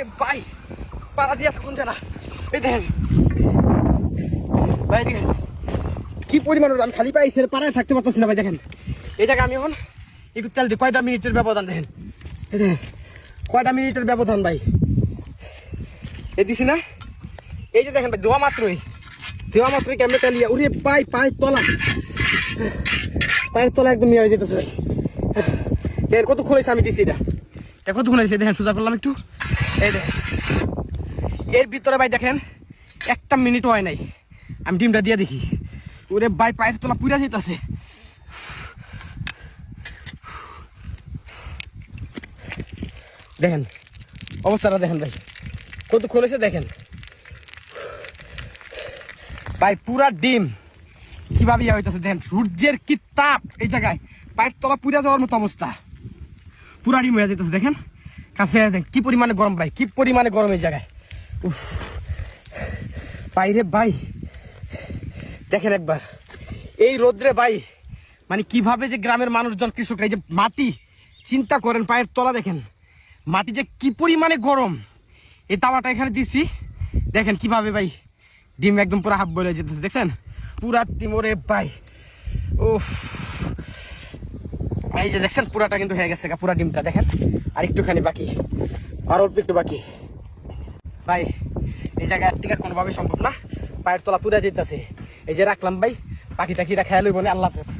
ওরে ভাই এই দেখেন। দেখেন। কি পরিমাণ আমি খালি পাইছি পাড়ায় থাকতে পারতেছি না, ভাই, দেখেন। এই জায়গায় আমি এখন একটু তেল দিই। কয়টা মিনিটের ব্যবধান, দেখেন? দেখেন। কয়টা মিনিটের ব্যবধান, ভাই? এই দিছি না? এই যে দেখেন, ভাই দেওয়া মাত্রই। দেওয়া মাত্রই কেমনে তেল ইয়া উরে পাই পায়ের তলা। পায়ের তলা একদম ইয়ে হয়ে যেতেছে ভাই। এর কত খুলেছে আমি দিছি এটা। এটা কত খুলেছে দেখেন, সোজা করলাম একটু। এই দেখেন। এর ভিতরে ভাই দেখেন, একটা মিনিট হয় নাই। আমি ডিমটা দিয়ে দেখি। ওরে ভাই, পায়ের তলা পুরা যেতেছে দেখেন, অবস্থাটা দেখেন ভাই। কত খুলেছে দেখেন। ভাই, পুরা ডিম। কীভাবে ইয়ে হইতেছে দেখেন, সূর্যের কি তাপ এই জায়গায়। পায়ের তলা পুরা যাওয়ার মতো অবস্থা। পুরা ডিম হয়ে যেতেছে, দেখেন। কাছে কি পরিমাণে গরম ভাই, কি পরিমাণে গরম এই জায়গায়। উফ। বাইরে ভাই, দেখেন একবার। এই রোদ্রে ভাই মানে কীভাবে যে গ্রামের মানুষজন, কৃষকরা, এই যে মাটি, চিন্তা করেন, পায়ের তলা দেখেন। মাটি যে কি পরিমাণে গরম। এই তাওয়াটা এখানে দিছি। দেখেন কীভাবে ভাই, ডিম একদম পুরো হাফ বলে যেতেছে, দেখছেন? পুরা তিমোরে ভাই, উফ। এই যে দেখছেন, পুরাটা কিন্তু হয়ে গেছে পুরা ডিমটা দেখেন। আর একটুখানি বাকি। আর অল্প একটু বাকি। ভাই, এই জায়গায় টিকা কোনোভাবে সম্ভব না। পায়ের তলা পুরা যেতেছে এই যে রাখলাম ভাই বাকি টাকিটা রাখা না? আল্লাহ হাফেজ।